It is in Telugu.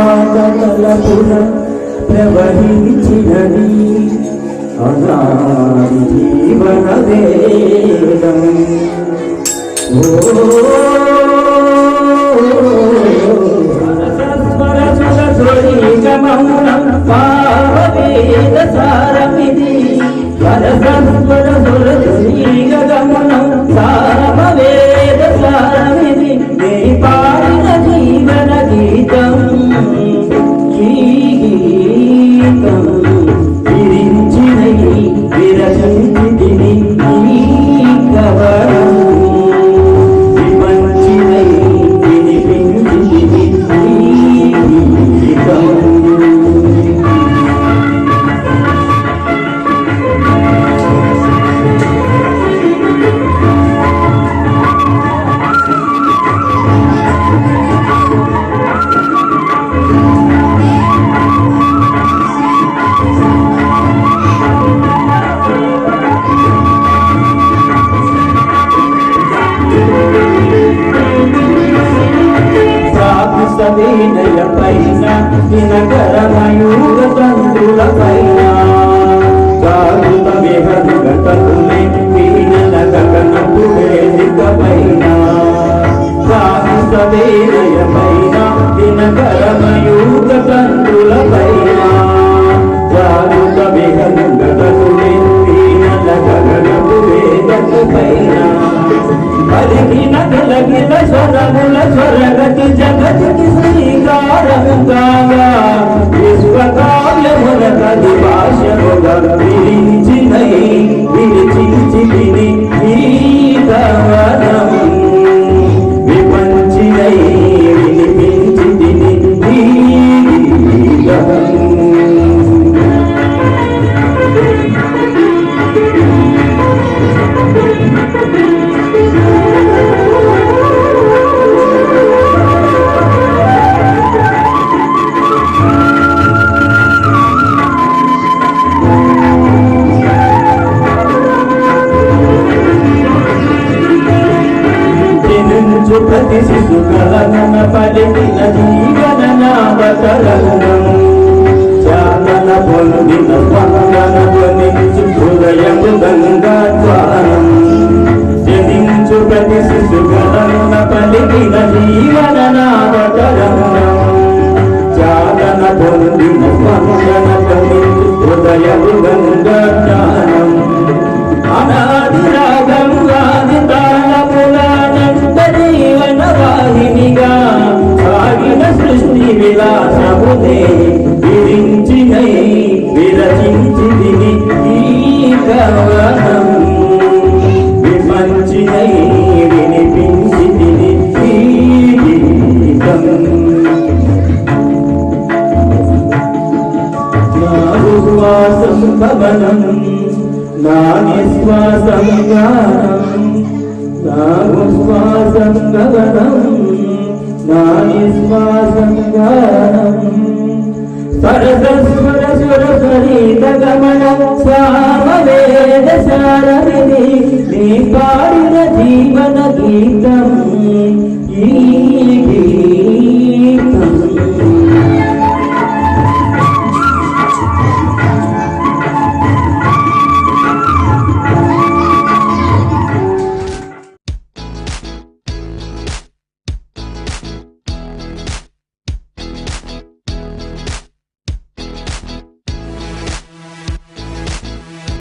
పురాతనలపున ప్రవహించినది అనాది జీవన వేదం సారమిది వరసస్వర గమనం సార गिरवेश्वर रघुलेश्वर जगत जगत किसने జనించు ప్రతి శిశు కలగన పలికిన జీవన నావతరంగం చాతన పొందిన స్పందన ధ్వనించు హృదయము గంగా జనించు ప్రతి శిశు కలగన పలికిన జీవన నావతరంగం చాతన పొందిన స్పందన ధ్వనించు హృదయము గంగా సాగిన సృష్టి విలాసమునే విరించినై విరచించి ఈ కవనం విపంచినై వినిపించి ఈ గీతం నా ఉశ్వాసం భవనం నా నిశ్వాసం గానం. నా ఉశ్వాసం నా నిశ్వాసం గానం సరసస్వర సుర సరిత గమనం సామవేద సారమిది నీ పాడిన జీవన గీతం ఈ